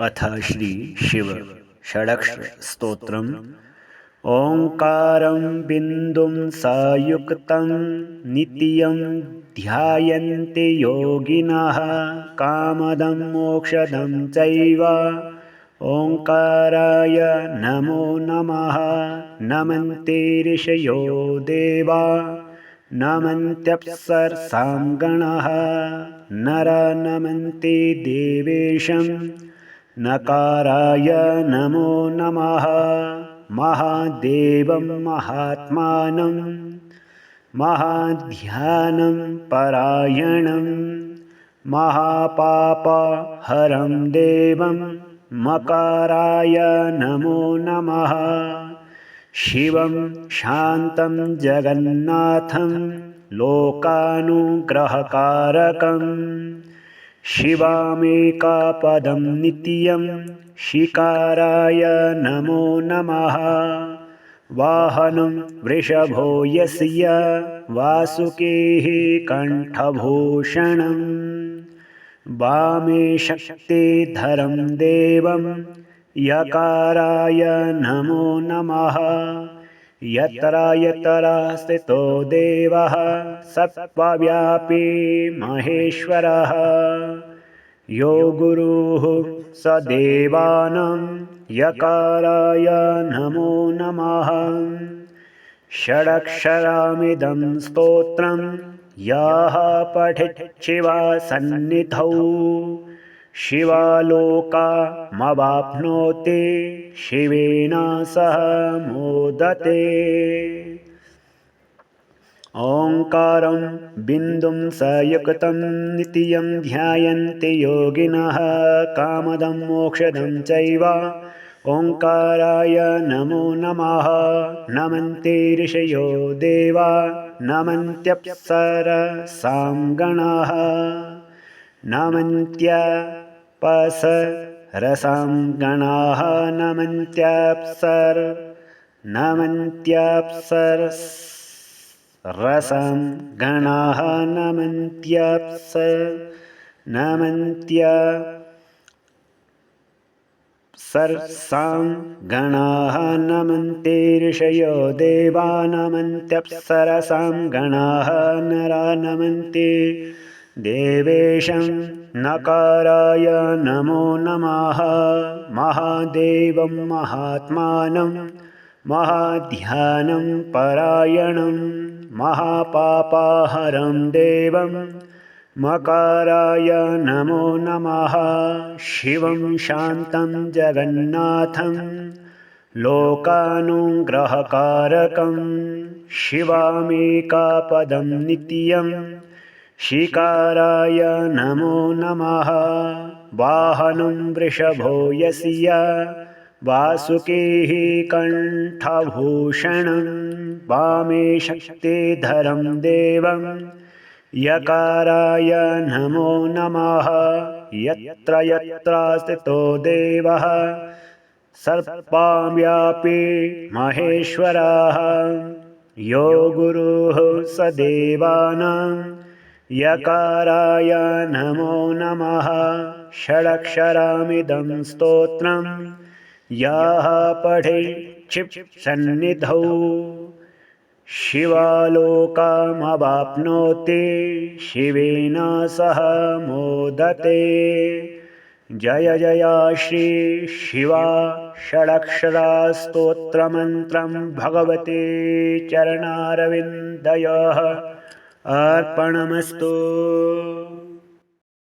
अथ श्रीशिवषडक्षस्तोत्रम् ओङ्कारं बिन्दुं सयुक्तं नित्यं ध्यायन्ति योगिनः कामदं मोक्षदं चैव। ओङ्काराय नमो नमः नमन्ते ऋषयो देवा। नमन्त्यप्सर्साङ्गणः नर नमन्ते देवेशम् नकाराय नमो नमः। महादेवं, महात्मानं, महाध्यानं, परायणं, महापापहरं देवं, मकाराय नमो नमः। शिवं, शान्तं, जगन्नाथं, लोकानुग्रहकारकम् शिवामेकापदं नित्यं शिकाराय नमो नमः। वाहनं वृषभो यस्य वासुकेः कण्ठभूषणं। वामे शक्तिधरं देवं यकाराय नमो नमः। यत्र यत्र स्थितो देवः सत्त्वव्यापी महेश्वरः। यो गुरुः स देवानां यकाराय नमो नमः। षडक्षरामिदं स्तोत्रं याः पठिच्छिवासन्निधौ शिवालोकामवाप्नोति शिवेन सह मोदते। ओङ्कारं बिन्दुं सयुक्तं नित्यं ध्यायन्ति योगिनः कामदं मोक्षदं चैव। ओङ्काराय नमो नमः नमन्ते ऋषयो देवा नमन्त्यप्सरसाङ्गणाः नमन्त्य पस रसां गणाः नमन्त्याप्सर नमन्त्याप्सर रसां गणाः नमन्त्यप्स नमन्त्य सर्सां गणाः नमन्ते ऋषयो देवा नमन्त्यप्सरसां गणाः नरा नमन्ते देवेशं नकाराय नमो नमः। महादेवं महात्मानं महाध्यानं परायणं महापापाहरं देवं मकाराय नमो नमः। शिवं शान्तं जगन्नाथं लोकानुग्रहकारकं शिवामेकापदं नित्यम् शिकाराय नमो नमः। वाहनं वृषभो यस्य, वासुकेः कण्ठभूषणं, वामे शक्तिधरं देवं। यकाराय नमो नमः, यत्र यत्र स्थितो देवः। सर्पाव्यापी महेश्वरः, यो गुरुः स देवानां। यकाराय नमो नमः। षडक्षरामिदं स्तोत्रं। याः पठिक्षिप्सन्निधौ शिवालोकामवाप्नोति शिवेन सह मोदते। जय जय श्रीशिवा षडक्षरास्तोत्रमन्त्रं भगवते चरणारविन्दयः अर्पणमस्तु।